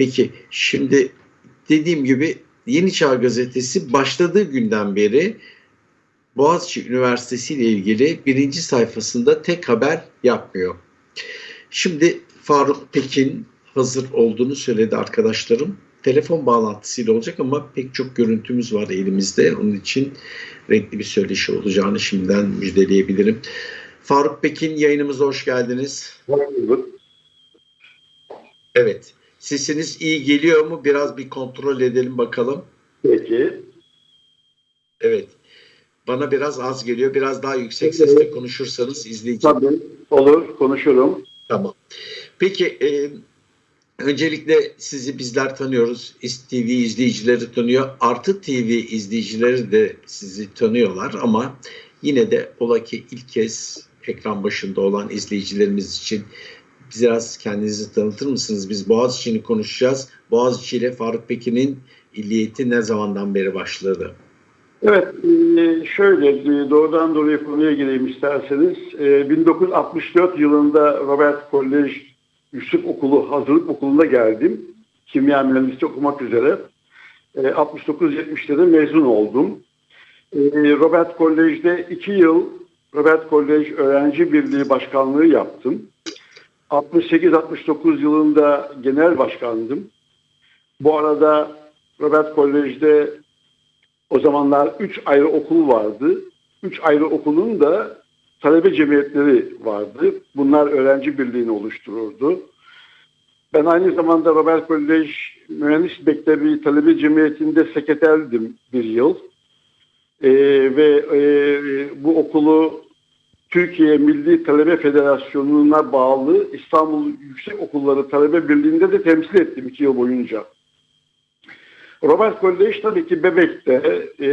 Peki şimdi dediğim gibi Yeni Çağ Gazetesi başladığı günden beri Boğaziçi Üniversitesi ile ilgili birinci sayfasında tek haber yapmıyor. Şimdi Faruk Pekin hazır olduğunu söyledi arkadaşlarım. Telefon bağlantısıyla olacak ama pek çok görüntümüz var elimizde. Onun için renkli bir söyleşi olacağını şimdiden müjdeleyebilirim. Faruk Pekin yayınımıza hoş geldiniz. Evet. Sesiniz iyi geliyor mu? Biraz bir kontrol edelim bakalım. Peki. Evet. Bana biraz az geliyor. Biraz daha yüksek sesle konuşursanız izleyici. Tabii. Olur. Konuşurum. Tamam. Peki e, öncelikle sizi bizler tanıyoruz. İST TV izleyicileri tanıyor. Artı TV izleyicileri de sizi tanıyorlar ama yine de ola ki ilk kez ekran başında olan izleyicilerimiz için biraz kendinizi tanıtır mısınız? Biz Boğaziçi'ni konuşacağız. Boğaziçi ile Faruk Pekin'in illiyeti ne zamandan beri başladı? Evet, e, şöyle e, doğrudan doğruya konuya gireyim isterseniz. E, 1964 yılında Robert College Yüksek Okulu, Hazırlık Okulu'na geldim. Kimya mühendisliği okumak üzere. E, 69-70'te de mezun oldum. E, Robert College'de iki yıl Robert College Öğrenci Birliği Başkanlığı yaptım. 68-69 yılında genel başkandım. Bu arada Robert College'de o zamanlar üç ayrı okul vardı. Üç ayrı okulun da talebe cemiyetleri vardı. Bunlar öğrenci birliğini oluştururdu. Ben aynı zamanda Robert College Mühendis Mektebi Talebe Cemiyeti'nde sekreterdim bir yıl. Ee, ve e, bu okulu Türkiye Milli Talebe Federasyonu'na bağlı İstanbul Yüksek Okulları Talebe Birliği'nde de temsil ettim iki yıl boyunca. Robert College tabii ki Bebek'te e,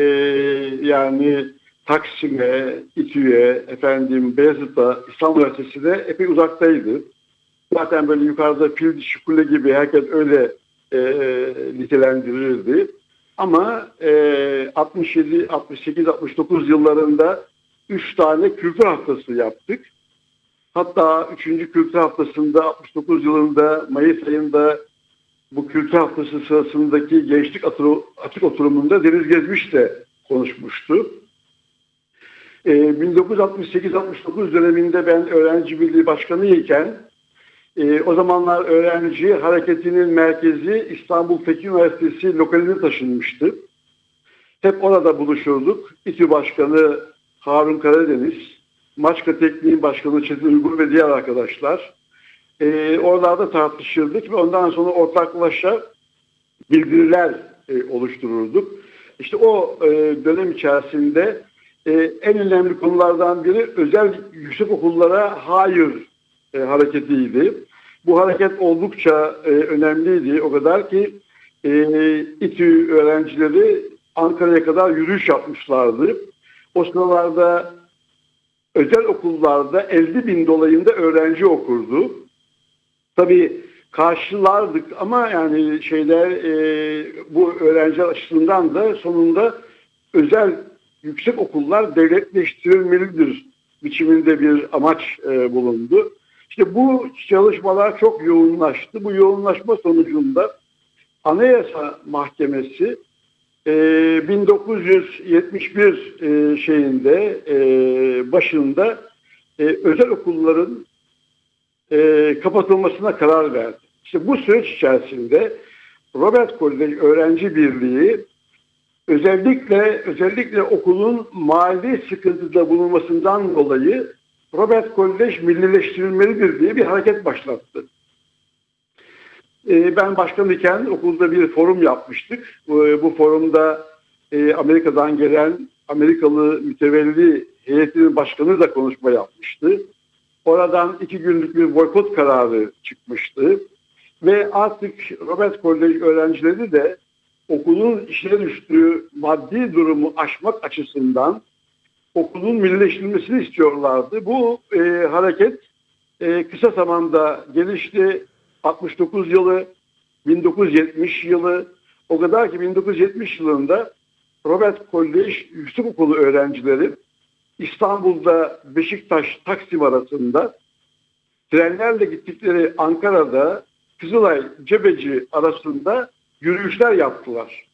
yani Taksim'e, İTÜ'ye, efendim Beyazıt'a, İstanbul Üniversitesi'ne epey uzaktaydı. Zaten böyle yukarıda pil dişi kule gibi herkes öyle e, nitelendirirdi. Ama e, 67, 68, 69 yıllarında üç tane kültür haftası yaptık. Hatta üçüncü kültür haftasında 69 yılında Mayıs ayında bu kültür haftası sırasındaki gençlik açık oturumunda Deniz Gezmiş de konuşmuştu. Ee, 1968-69 döneminde ben öğrenci birliği başkanı iken e, o zamanlar öğrenci hareketinin merkezi İstanbul Tekin Üniversitesi lokaline taşınmıştı. Hep orada buluşurduk. İTÜ Başkanı Harun Karadeniz, Maçka Tekniğin Başkanı Çetin Uygur ve diğer arkadaşlar e, oralarda tartışırdık ve ondan sonra ortaklaşa bildiriler e, oluştururduk. İşte o e, dönem içerisinde e, en önemli konulardan biri özel yüksek okullara hayır e, hareketiydi. Bu hareket oldukça e, önemliydi. O kadar ki e, İTÜ öğrencileri Ankara'ya kadar yürüyüş yapmışlardı. O sıralarda özel okullarda 50 bin dolayında öğrenci okurdu. Tabii karşılardık ama yani şeyler e, bu öğrenci açısından da sonunda özel yüksek okullar devletleştirilmelidir biçiminde bir amaç e, bulundu. İşte bu çalışmalar çok yoğunlaştı. Bu yoğunlaşma sonucunda Anayasa Mahkemesi e, 1971 e, şeyinde e, başında e, özel okulların kapatılmasına karar verdi. İşte bu süreç içerisinde Robert College Öğrenci Birliği özellikle özellikle okulun mali sıkıntıda bulunmasından dolayı Robert College millileştirilmelidir diye bir hareket başlattı. E, ben başkan iken okulda bir forum yapmıştık. E, bu forumda e, Amerika'dan gelen Amerikalı mütevelli heyetinin başkanı da konuşma yapmıştı. Oradan iki günlük bir boykot kararı çıkmıştı. Ve artık Robert College öğrencileri de okulun işine düştüğü maddi durumu aşmak açısından okulun millileştirilmesini istiyorlardı. Bu e, hareket e, kısa zamanda gelişti. 69 yılı, 1970 yılı, o kadar ki 1970 yılında Robert College Yüksek Okulu öğrencileri İstanbul'da Beşiktaş Taksim arasında trenlerle gittikleri Ankara'da Kızılay Cebeci arasında yürüyüşler yaptılar.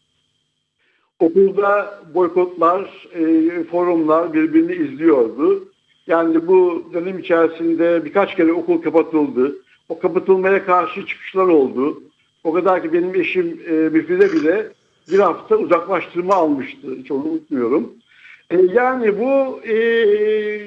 Okulda boykotlar, e, forumlar birbirini izliyordu. Yani bu dönem içerisinde birkaç kere okul kapatıldı. O kapatılmaya karşı çıkışlar oldu. O kadar ki benim eşim e, Müfide bile bir hafta uzaklaştırma almıştı. Hiç onu unutmuyorum. E, yani bu e,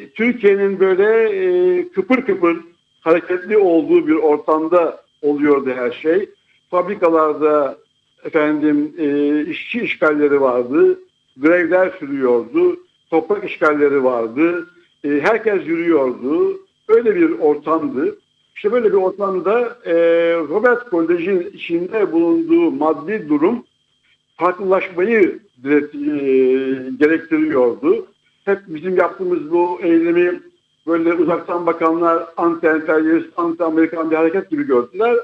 Türkiye'nin böyle e, kıpır kıpır hareketli olduğu bir ortamda oluyordu her şey. Fabrikalarda efendim e, işçi işgalleri vardı, grevler sürüyordu, toprak işgalleri vardı, e, herkes yürüyordu. Öyle bir ortamdı. İşte böyle bir ortamda e, Robert Kolej'in içinde bulunduğu maddi durum farklılaşmayı e, gerektiriyordu. Hep bizim yaptığımız bu eylemi böyle uzaktan bakanlar anti-emperyalist, anti-Amerikan bir hareket gibi gördüler.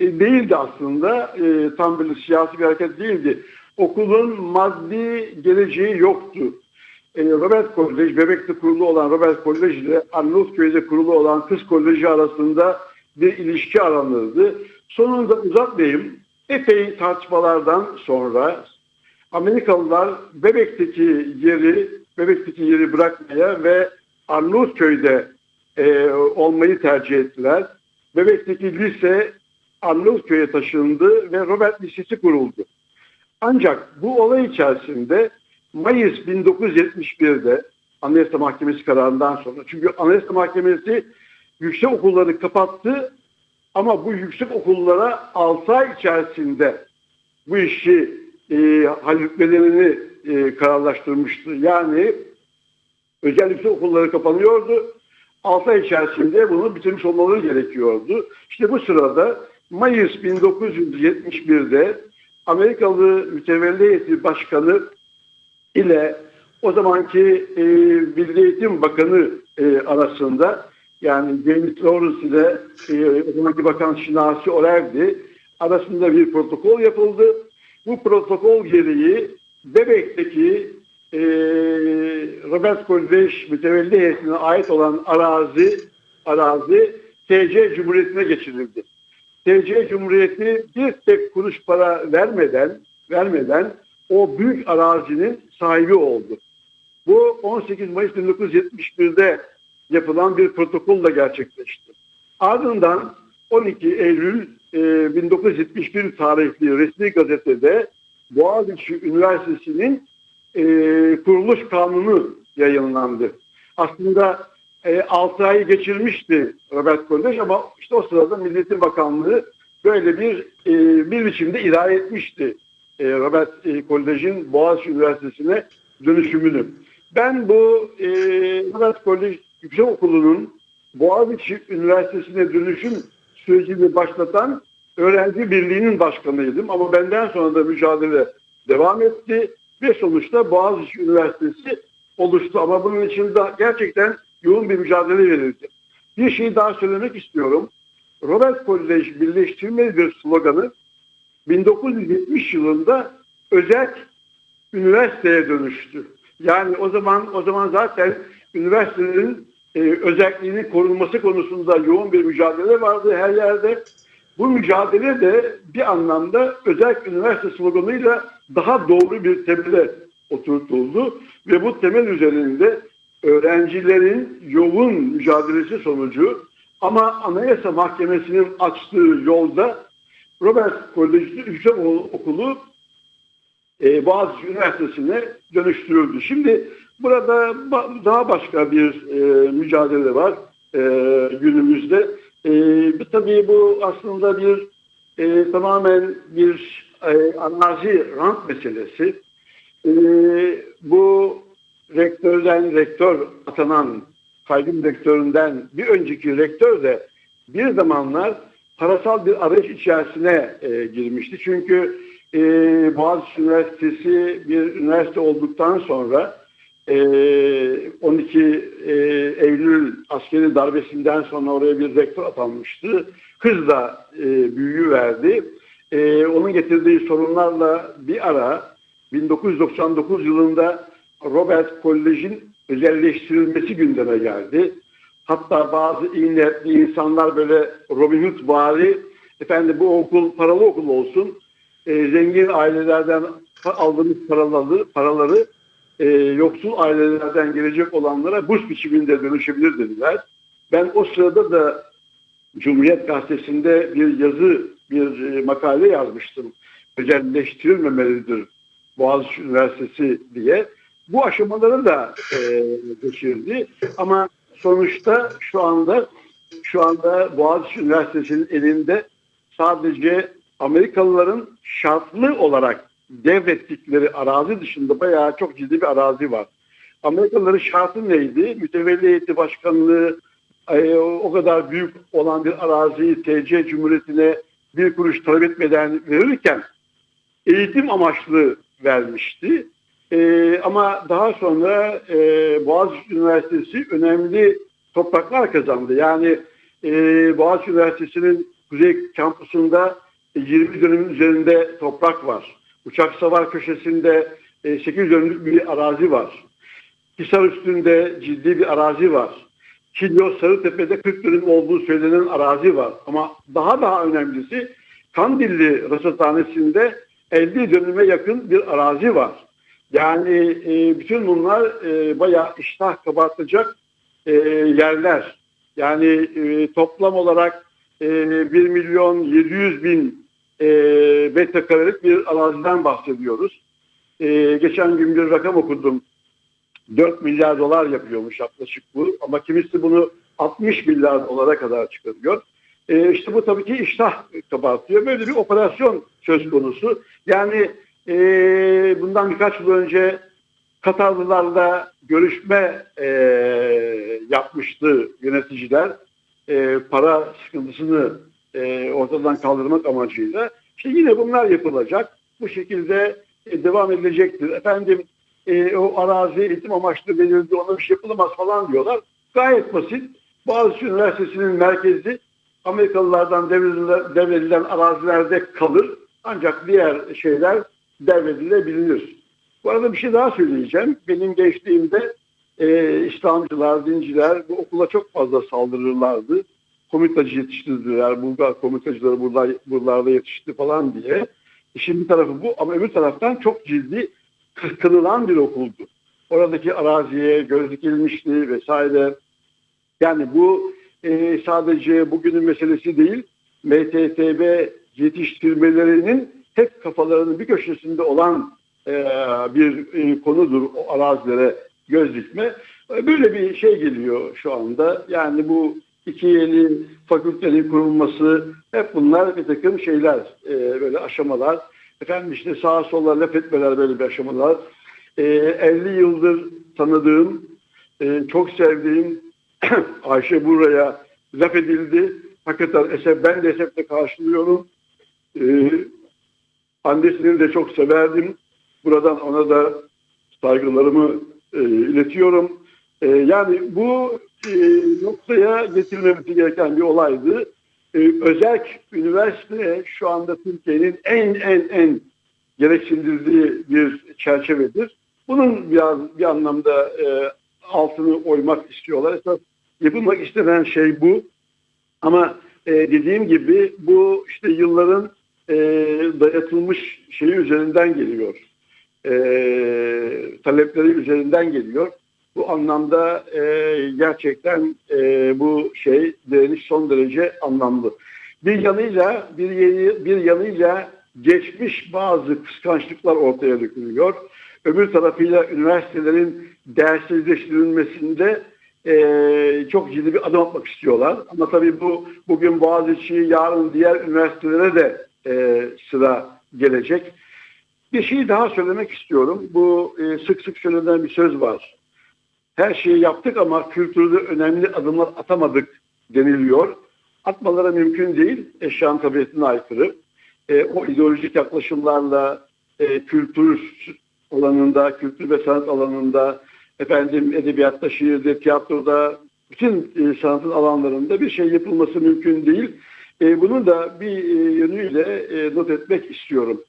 E, değildi aslında. E, tam bir siyasi bir hareket değildi. Okulun maddi geleceği yoktu. E, Robert Kolej, Bebek'te kurulu olan Robert Kolej ile Arnavutköy'de kurulu olan Kız Koleji arasında bir ilişki aranırdı. Sonunda uzatmayayım. Epey tartışmalardan sonra Amerikalılar Bebek'teki yeri Bebek'teki yeri bırakmaya ve Arnavutköy'de e, olmayı tercih ettiler. Bebek'teki lise Arnavutköy'e taşındı ve Robert Lisesi kuruldu. Ancak bu olay içerisinde Mayıs 1971'de Anayasa Mahkemesi kararından sonra çünkü Anayasa Mahkemesi yüksek okulları kapattı ama bu yüksek okullara 6 ay içerisinde bu işi e, halletmelerini e, kararlaştırmıştı. Yani özel yüksek okulları kapanıyordu. 6 ay içerisinde bunu bitirmiş olmaları gerekiyordu. İşte bu sırada Mayıs 1971'de Amerikalı Mütevelli Heyeti Başkanı ile o zamanki e, Milli Eğitim Bakanı e, arasında yani James Lawrence ile e, o zamanki Bakan Şinasi Orer'di arasında bir protokol yapıldı. Bu protokol gereği Bebek'teki e, Robert Kolej mütevelli heyetine ait olan arazi arazi TC Cumhuriyeti'ne geçirildi. TC Cumhuriyeti bir tek kuruş para vermeden vermeden o büyük arazinin sahibi oldu. Bu 18 Mayıs 1971'de yapılan bir protokolla gerçekleşti. Ardından 12 Eylül e, 1971 tarihli resmi gazetede Boğaziçi Üniversitesi'nin e, kuruluş kanunu yayınlandı. Aslında e, 6 ayı geçirmişti Robert Kolej ama işte o sırada Milliyetin Bakanlığı böyle bir e, bir biçimde idare etmişti e, Robert e, Kolej'in Boğaziçi Üniversitesi'ne dönüşümünü. Ben bu e, Robert Kolej Yüksek Okulu'nun Boğaziçi Üniversitesi'ne dönüşüm sürecini başlatan öğrenci birliğinin başkanıydım ama benden sonra da mücadele devam etti ve sonuçta Boğaziçi Üniversitesi oluştu ama bunun için de gerçekten yoğun bir mücadele verildi. Bir şey daha söylemek istiyorum. Robert Kolej birleştirme bir sloganı 1970 yılında özel üniversiteye dönüştü. Yani o zaman o zaman zaten üniversitelerin e, özelliğinin korunması konusunda yoğun bir mücadele vardı her yerde. Bu mücadele de bir anlamda özel üniversite sloganıyla daha doğru bir temele oturtuldu ve bu temel üzerinde öğrencilerin yoğun mücadelesi sonucu ama Anayasa Mahkemesi'nin açtığı yolda Robert Koleji Yüksek Okulu e, Boğaziçi Üniversitesi'ne dönüştürüldü. Şimdi burada ba- daha başka bir e, mücadele var e, günümüzde. E, tabii bu aslında bir e, tamamen bir e, arazi rant meselesi. E, bu rektörden rektör atanan kayyum rektöründen bir önceki rektör de bir zamanlar parasal bir arayış içerisine e, girmişti. Çünkü e, Boğaziçi Üniversitesi bir üniversite olduktan sonra e, 12 e, Eylül askeri darbesinden sonra oraya bir rektör atanmıştı. Hızla e, büyüyü verdi. E, onun getirdiği sorunlarla bir ara 1999 yılında Robert Kolej'in özelleştirilmesi gündeme geldi. Hatta bazı iyi niyetli insanlar böyle Robin Hood vari efendim bu okul paralı okul olsun, e, zengin ailelerden aldığımız paraları, paraları e, yoksul ailelerden gelecek olanlara burs biçiminde dönüşebilir dediler. Ben o sırada da Cumhuriyet Gazetesi'nde bir yazı, bir e, makale yazmıştım. Özelleştirilmemelidir Boğaziçi Üniversitesi diye. Bu aşamaları da e, geçirdi. Ama sonuçta şu anda şu anda Boğaziçi Üniversitesi'nin elinde sadece Amerikalıların şartlı olarak devrettikleri arazi dışında bayağı çok ciddi bir arazi var. Amerikalıların şartı neydi? Mütevelli heyeti başkanlığı e, o kadar büyük olan bir araziyi TC Cumhuriyeti'ne bir kuruş talep etmeden verirken eğitim amaçlı vermişti. E, ama daha sonra e, Boğaziçi Üniversitesi önemli topraklar kazandı. Yani e, Boğaziçi Üniversitesi'nin kuzey kampusunda e, 20 dönümün üzerinde toprak var. Uçak savar köşesinde e, 8 dönümlük bir arazi var. Hisar üstünde ciddi bir arazi var. Kilyo Sarıtepe'de 40 dönüm olduğu söylenen arazi var. Ama daha daha önemlisi Kandilli Rasathanesi'nde 50 dönüme yakın bir arazi var. Yani e, bütün bunlar e, bayağı iştah kabartacak e, yerler. Yani e, toplam olarak e, 1 milyon 700 bin e, metrekarelik bir araziden bahsediyoruz. E, geçen gün bir rakam okudum. 4 milyar dolar yapıyormuş yaklaşık bu. Ama kimisi bunu 60 milyar dolara kadar çıkarıyor. E, işte bu tabii ki iştah kabartıyor. Böyle bir operasyon söz konusu. Yani e, bundan birkaç yıl önce Katarlılarla görüşme e, yapmıştı yöneticiler. E, para sıkıntısını e, ortadan kaldırmak amacıyla. İşte yine bunlar yapılacak. Bu şekilde e, devam edilecektir. Efendim e, o arazi eğitim amaçlı verildi ona bir şey yapılamaz falan diyorlar. Gayet basit. Boğaziçi Üniversitesi'nin merkezi Amerikalılardan devredilen, devredilen arazilerde kalır. Ancak diğer şeyler devredilebilir. Bu arada bir şey daha söyleyeceğim. Benim gençliğimde e, İslamcılar, dinciler bu okula çok fazla saldırırlardı. Komitacı yetiştirdiler, Bulgar komitacıları burada, buralarda yetişti falan diye. İşin bir tarafı bu ama öbür taraftan çok ciddi kıskanılan bir okuldu. Oradaki araziye göz dikilmişti vesaire. Yani bu e, sadece bugünün meselesi değil, MTTB yetiştirmelerinin hep kafalarının bir köşesinde olan e, bir e, konudur o arazilere göz dikme. E, Böyle bir şey geliyor şu anda. Yani bu iki yeni fakültenin kurulması hep bunlar bir takım şeyler, e, böyle aşamalar. Efendim işte sağa sola laf etmeler böyle bir aşamalar. E, 50 yıldır tanıdığım, e, çok sevdiğim Ayşe Buraya laf edildi. Hakikaten esef, ben de esefle karşılıyorum. E, annesini de çok severdim. Buradan ona da saygılarımı e, iletiyorum. E, yani bu e, noktaya getirilmesi gereken bir olaydı. E, özerk üniversite şu anda Türkiye'nin en en en gereksindirdiği bir çerçevedir. Bunun biraz bir anlamda e, altını oymak istiyorlar. Esas yapılmak istenen şey bu. Ama e, dediğim gibi bu işte yılların e, dayatılmış şeyi üzerinden geliyor. E, talepleri üzerinden geliyor. Bu anlamda e, gerçekten e, bu şey direniş son derece anlamlı. Bir yanıyla bir, yeni, bir yanıyla geçmiş bazı kıskançlıklar ortaya dökülüyor. Öbür tarafıyla üniversitelerin değersizleştirilmesinde e, çok ciddi bir adım atmak istiyorlar. Ama tabii bu bugün Boğaziçi, yarın diğer üniversitelere de e, sıra gelecek. Bir şey daha söylemek istiyorum. Bu e, sık sık söylenen bir söz var. Her şeyi yaptık ama kültürde önemli adımlar atamadık deniliyor. Atmaları mümkün değil. Eşyanın tabiatına aykırı. E, o ideolojik yaklaşımlarla e, kültür alanında, kültür ve sanat alanında, efendim edebiyatta, şiirde, tiyatroda, bütün e, sanatın alanlarında bir şey yapılması mümkün değil. E, bunu da bir e, yönüyle e, not etmek istiyorum.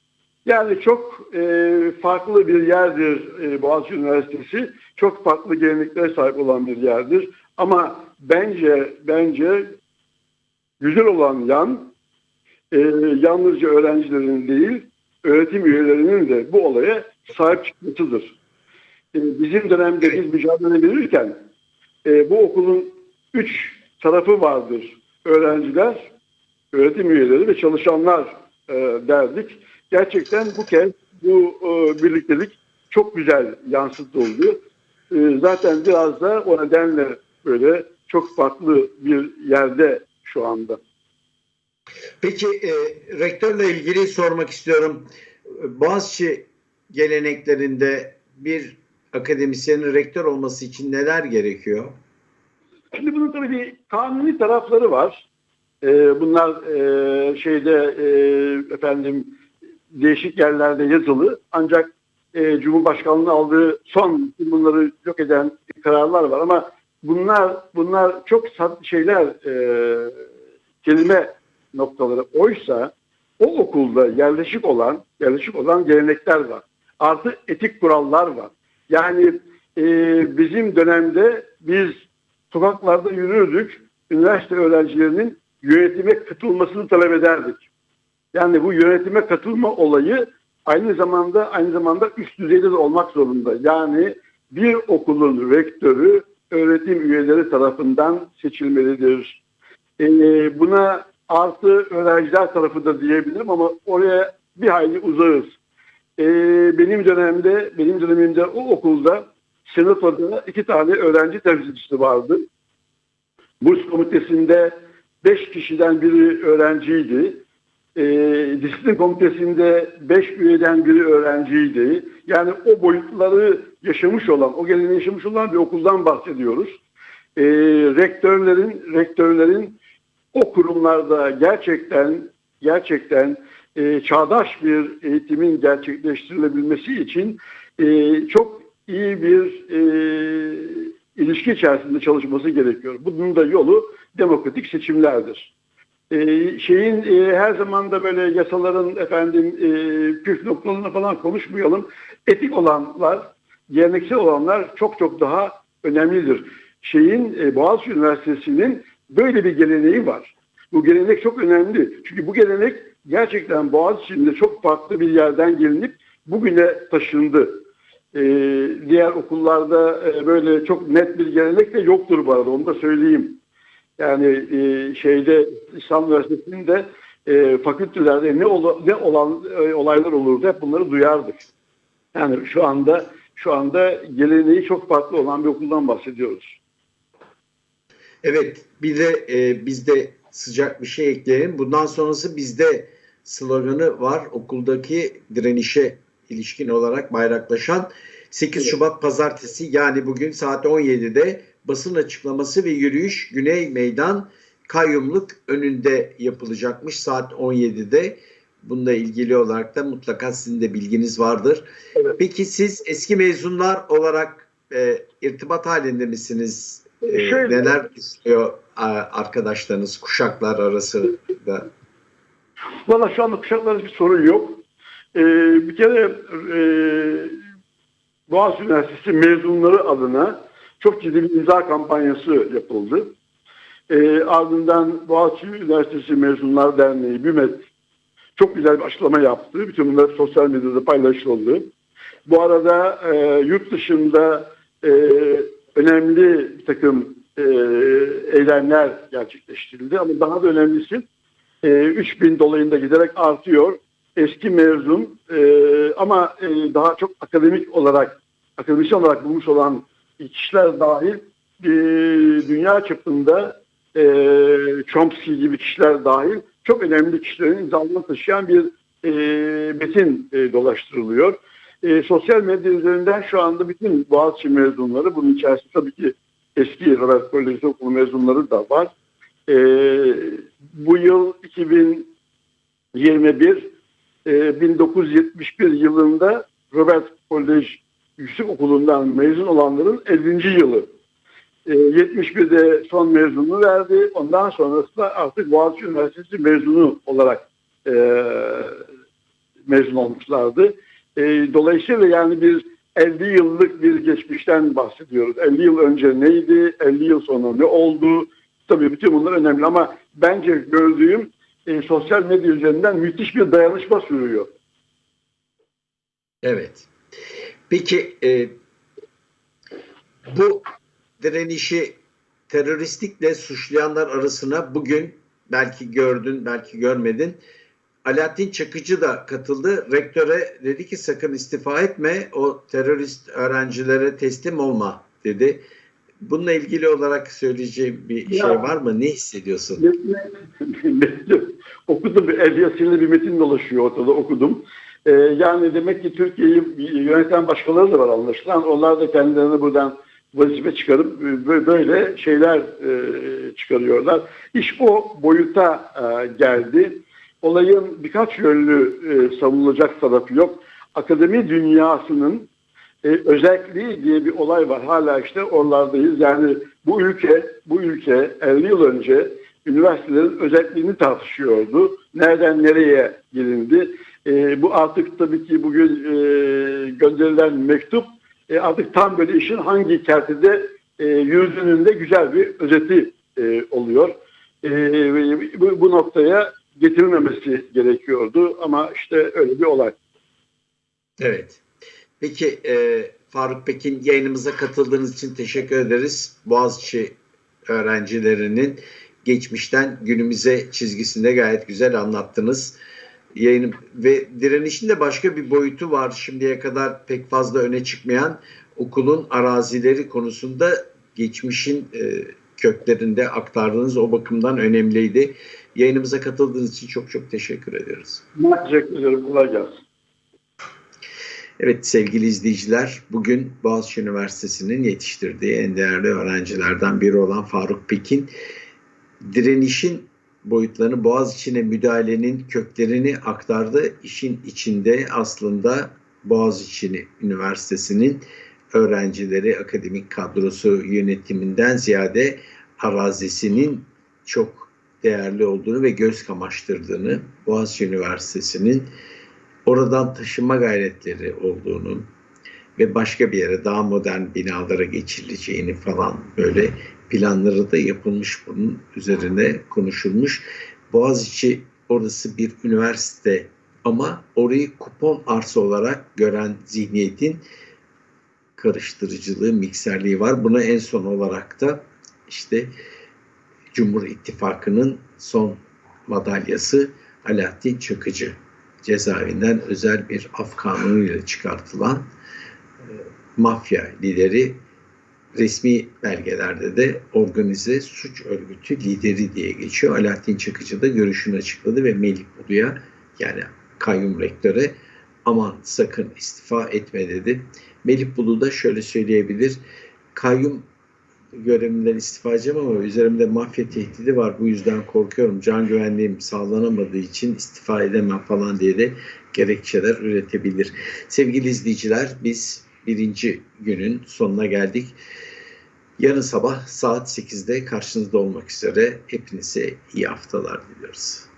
Yani çok e, farklı bir yerdir e, Boğaziçi Üniversitesi. Çok farklı geleneklere sahip olan bir yerdir. Ama bence bence güzel olan yan e, yalnızca öğrencilerin değil, öğretim üyelerinin de bu olaya sahip çıkmasıdır. E, bizim dönemde biz mücadele verirken e, bu okulun üç tarafı vardır. Öğrenciler, öğretim üyeleri ve çalışanlar e, derdik. Gerçekten bu kez bu e, birliktelik çok güzel yansıtıldı. E, zaten biraz da o nedenle böyle çok farklı bir yerde şu anda. Peki e, rektörle ilgili sormak istiyorum. Boğaziçi geleneklerinde bir akademisyenin rektör olması için neler gerekiyor? Şimdi bunun tabii bir kanuni tarafları var. Ee, bunlar e, şeyde e, efendim değişik yerlerde yazılı. Ancak e, Cumhurbaşkanlığı aldığı son bunları yok eden kararlar var ama bunlar bunlar çok şeyler e, kelime noktaları. Oysa o okulda yerleşik olan yerleşik olan gelenekler var. Artı etik kurallar var. Yani e, bizim dönemde biz sokaklarda yürürdük. Üniversite öğrencilerinin yönetime katılmasını talep ederdik. Yani bu yönetime katılma olayı aynı zamanda aynı zamanda üst düzeyde de olmak zorunda. Yani bir okulun rektörü öğretim üyeleri tarafından seçilmelidir. Ee, buna artı öğrenciler tarafı da diyebilirim ama oraya bir hayli uzağız. Ee, benim dönemde, benim dönemimde o okulda senatoda iki tane öğrenci temsilcisi vardı. Burs komitesinde beş kişiden biri öğrenciydi. E, disiplin komitesinde beş üyeden biri öğrenciydi. Yani o boyutları yaşamış olan, o geleneği yaşamış olan bir okuldan bahsediyoruz. E, rektörlerin, rektörlerin o kurumlarda gerçekten gerçekten e, çağdaş bir eğitimin gerçekleştirilebilmesi için e, çok iyi bir e, ilişki içerisinde çalışması gerekiyor. Bunun da yolu demokratik seçimlerdir. E, şeyin e, her zaman da böyle yasaların efendim e, püf noktalarını falan konuşmayalım. Etik olanlar, geleneksel olanlar çok çok daha önemlidir. Şeyin e, Boğaziçi Üniversitesi'nin böyle bir geleneği var. Bu gelenek çok önemli. Çünkü bu gelenek gerçekten Boğaziçi'nde çok farklı bir yerden gelinip bugüne taşındı. Ee, diğer okullarda e, böyle çok net bir gelenek de yoktur bu arada onu da söyleyeyim. Yani e, şeyde İslam Üniversitesi'nde e, fakültelerde ne, ol, ne olan e, olaylar olurdu hep bunları duyardık. Yani şu anda şu anda geleneği çok farklı olan bir okuldan bahsediyoruz. Evet, bir de e, bizde sıcak bir şey ekleyelim. Bundan sonrası bizde sloganı var. Okuldaki direnişe ilişkin olarak bayraklaşan 8 Evet. Şubat Pazartesi yani bugün saat 17'de basın açıklaması ve yürüyüş Güney Meydan Kayyumluk önünde yapılacakmış saat 17'de. Bununla ilgili olarak da mutlaka sizin de bilginiz vardır. Evet. Peki siz eski mezunlar olarak e, irtibat halinde misiniz? E, Şöyle- neler istiyor a, arkadaşlarınız kuşaklar arasında? Valla şu anda kuşaklarda bir sorun yok. Ee, bir kere e, Boğaziçi Üniversitesi mezunları adına çok ciddi bir imza kampanyası yapıldı. Ee, ardından Boğaziçi Üniversitesi Mezunlar Derneği, BÜMET çok güzel bir açıklama yaptı. Bütün bunlar sosyal medyada paylaşıldı. Bu arada e, yurt dışında e, önemli bir takım e, eylemler gerçekleştirildi. Ama daha da önemlisi e, 3000 dolayında giderek artıyor. Eski mezun e, ama e, daha çok akademik olarak, akademisyen olarak bulmuş olan kişiler dahil e, dünya çapında e, Chomsky gibi kişiler dahil çok önemli kişilerin imzalarını taşıyan bir e, metin e, dolaştırılıyor. E, sosyal medya üzerinden şu anda bütün Boğaziçi mezunları, bunun içerisinde tabii ki eski Robert Koleji Okulu mezunları da var. E, bu yıl 2021 e, 1971 yılında Robert Kolej Yüksek Okulu'ndan mezun olanların 50. yılı. E, 71'de son mezununu verdi. Ondan sonrasında artık Boğaziçi Üniversitesi mezunu olarak e, mezun olmuşlardı. E, dolayısıyla yani bir 50 yıllık bir geçmişten bahsediyoruz. 50 yıl önce neydi, 50 yıl sonra ne oldu? Tabii bütün bunlar önemli ama bence gördüğüm e, sosyal medya üzerinden müthiş bir dayanışma sürüyor. Evet. Peki e, bu direnişi teröristlikle suçlayanlar arasına bugün belki gördün belki görmedin Alaaddin Çakıcı da katıldı. Rektöre dedi ki sakın istifa etme o terörist öğrencilere teslim olma dedi. Bununla ilgili olarak söyleyeceğim bir Ya. şey var mı? Ne hissediyorsun? Okudum. El yazıyla bir metin dolaşıyor ortada okudum. Ee, yani demek ki Türkiye'yi yöneten başkaları da var anlaşılan. Onlar da kendilerine buradan vazife çıkarıp e, böyle şeyler e, çıkarıyorlar. İş o boyuta e, geldi. Olayın birkaç yönlü e, savunulacak tarafı yok. Akademi dünyasının e, özelliği diye bir olay var. Hala işte oralardayız. Yani bu ülke, bu ülke 50 yıl önce üniversitelerin özelliğini tartışıyordu. Nereden nereye gelindi? E, bu artık tabii ki bugün e, gönderilen mektup e, artık tam böyle işin hangi kertede e, yürüdüğünün de güzel bir özeti e, oluyor. E, bu, bu noktaya getirilmemesi gerekiyordu ama işte öyle bir olay. Evet. Peki e, Faruk Pekin yayınımıza katıldığınız için teşekkür ederiz. Boğaziçi öğrencilerinin geçmişten günümüze çizgisinde gayet güzel anlattınız. Yayın ve direnişin de başka bir boyutu var. Şimdiye kadar pek fazla öne çıkmayan okulun arazileri konusunda geçmişin e, köklerinde aktardığınız o bakımdan önemliydi. Yayınımıza katıldığınız için çok çok teşekkür ediyoruz. Teşekkür ederim. Kolay gelsin. Evet sevgili izleyiciler, bugün Boğaziçi Üniversitesi'nin yetiştirdiği en değerli öğrencilerden biri olan Faruk Pekin, direnişin boyutlarını Boğaziçi'ne müdahalenin köklerini aktardı. İşin içinde aslında Boğaziçi Üniversitesi'nin öğrencileri, akademik kadrosu yönetiminden ziyade arazisinin çok değerli olduğunu ve göz kamaştırdığını, Boğaziçi Üniversitesi'nin oradan taşıma gayretleri olduğunu ve başka bir yere daha modern binalara geçileceğini falan böyle planları da yapılmış bunun üzerine konuşulmuş. Boğaziçi orası bir üniversite ama orayı kupon arsa olarak gören zihniyetin karıştırıcılığı, mikserliği var. Buna en son olarak da işte Cumhur İttifakı'nın son madalyası Alaaddin Çakıcı cezaevinden özel bir af kanunuyla çıkartılan e, mafya lideri resmi belgelerde de organize suç örgütü lideri diye geçiyor. Alaaddin Çakıcı da görüşünü açıkladı ve Melih Bulu'ya yani kayyum rektöre aman sakın istifa etme dedi. Melih Bulu da şöyle söyleyebilir. Kayyum görevimden istifa edeceğim ama üzerimde mafya tehdidi var. Bu yüzden korkuyorum. Can güvenliğim sağlanamadığı için istifa edemem falan diye de gerekçeler üretebilir. Sevgili izleyiciler biz birinci günün sonuna geldik. Yarın sabah saat 8'de karşınızda olmak üzere hepinize iyi haftalar diliyoruz.